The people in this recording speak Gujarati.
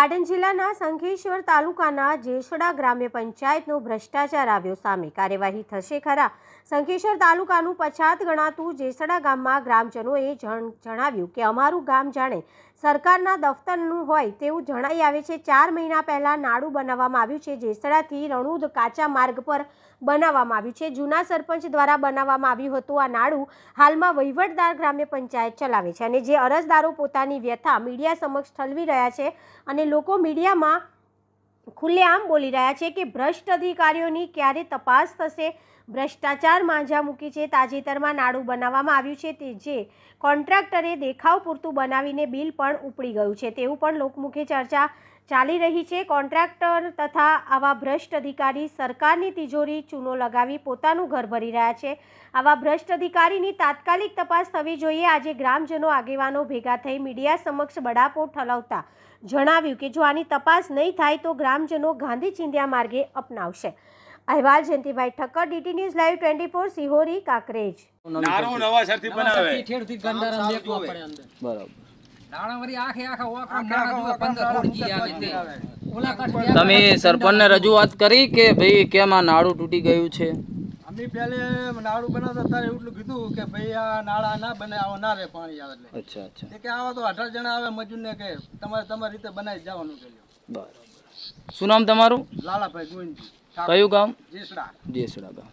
પાટણ જિલ્લાના શંખેશ્વર તાલુકાના જેસડા ગ્રામ્ય પંચાયતનો ભ્રષ્ટાચાર આવ્યો સામે કાર્યવાહી થશે ખરા. શંખેશ્વર તાલુકાનું પછાત ગણાતું જેસડા ગામમાં ગ્રામજનોએ જણ- જણાવ્યું કે અમારું ગામ જાણે સરકારના દફતરનું હોય તેવું જણાઈ આવે છે. ચાર મહિના પહેલાં નાડું બનાવવામાં આવ્યું છે. જેસડાથી રણુદ કાચા માર્ગ પર બનાવવામાં આવ્યું છે. જૂના સરપંચ દ્વારા બનાવવામાં આવ્યું હતું. આ નાડું હાલમાં વહીવટદાર ગ્રામ્ય પંચાયત ચલાવે છે અને જે અરજદારો પોતાની વ્યથા મીડિયા સમક્ષ ઠલવી રહ્યા છે અને લોકો મીડિયામાં ખુલ્લેઆમ બોલી રહ્યા છે કે ભ્રષ્ટ અધિકારીઓની ક્યારે તપાસ થશે? ભ્રષ્ટાચાર માંજા મૂકી છે તાજેતરમાં નાડું બનાવવામાં આવ્યું છે તે જે કોન્ટ્રાક્ટરે દેખાવ પૂરતું બનાવીને બિલ પણ ઉપડી ગયું છે. તેવું પણ લોકમુખે ચર્ચા ચાલી રહી છે. કોન્ટ્રાક્ટર તથા આવા ભ્રષ્ટ અધિકારી સરકારની તિજોરી ચૂનો લગાવી પોતાનું ઘર ભરી રહ્યા છે. આવા ભ્રષ્ટ અધિકારીની તાત્કાલિક તપાસ થવી જોઈએ. આજે ગ્રામજનો આગેવાનો ભેગા થઈ મીડિયા સમક્ષ બડાપો ઠલાવતા જણાવ્યું કે જો આની તપાસ નહીં થાય તો ગ્રામજનો ગાંધી ચિંધ્યા માર્ગે અપનાવશે. અહેવાલ Jayantibhai Thakkar DT news live twenty four Sihori Kankrej. બરાબર. તમે સરપંચને રજૂઆત કરી કે ભાઈ કેમ આ નાડું તૂટી ગયું છે? અમે પહેલે નાળું બનાવતા ત્યારે એટલું કીધું કે ભાઈ આ નાળા ના બને આવો ના રે પાણી આવે એટલે. અચ્છા અચ્છા. કે આવા તો અઢાર જણા આવે મજૂરને કે તમારે તમારી રીતે બનાવી જવાનું કે બરાબર. શું નામ તમારું? લાલાભાઈ ગોવિંદજી કયું ગામ? જેસડા. જેસડા ગામ.